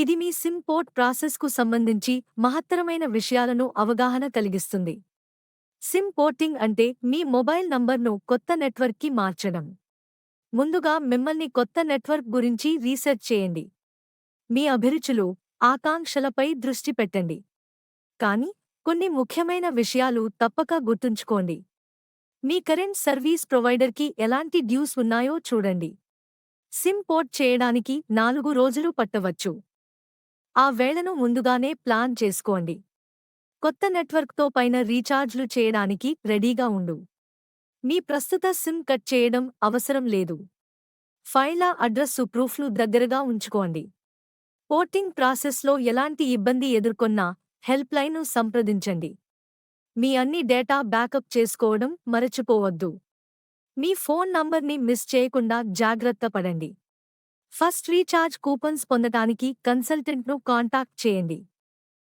ఇది మీ SIM port ప్రాసెస్కు సంబంధించి మహత్తరమైన విషయాలను అవగాహన కలిగిస్తుంది. సిమ్ పోర్టింగ్ అంటే మీ మొబైల్ నంబర్ను కొత్త నెట్వర్క్కి మార్చడం. ముందుగా మిమ్మల్ని కొత్త నెట్వర్క్ గురించి రీసెర్చ్ చేయండి. మీ అభిరుచులు ఆకాంక్షలపై దృష్టి పెట్టండి. కానీ కొన్ని ముఖ్యమైన విషయాలు తప్పక గుర్తుంచుకోండి. మీ కరెంట్ సర్వీస్ ప్రొవైడర్కి ఎలాంటి డ్యూస్ ఉన్నాయో చూడండి. సిమ్ పోర్ట్ చేయడానికి నాలుగు రోజులు పట్టవచ్చు. ఆ వేళను ముందుగానే ప్లాన్ చేసుకోండి. కొత్త నెట్వర్క్తో పైన రీఛార్జ్లు చేయడానికి రెడీగా ఉండు. మీ ప్రస్తుత సిమ్ కట్ చేయడం అవసరం లేదు. ఫైళ్ళ అడ్రస్సు ప్రూఫ్లు దగ్గరగా ఉంచుకోండి. పోర్టింగ్ ప్రాసెస్లో ఎలాంటి ఇబ్బంది ఎదుర్కొన్నా హెల్ప్లైన్ను సంప్రదించండి. మీ అన్ని డేటా బ్యాకప్ చేసుకోవడం మరచిపోవద్దు. మీ ఫోన్ నంబర్ని మిస్ చేయకుండా జాగ్రత్త పడండి. ఫస్ట్ రీఛార్జ్ కూపన్స్ పొందటానికి కన్సల్టెంట్ను కాంటాక్ట్ చేయండి.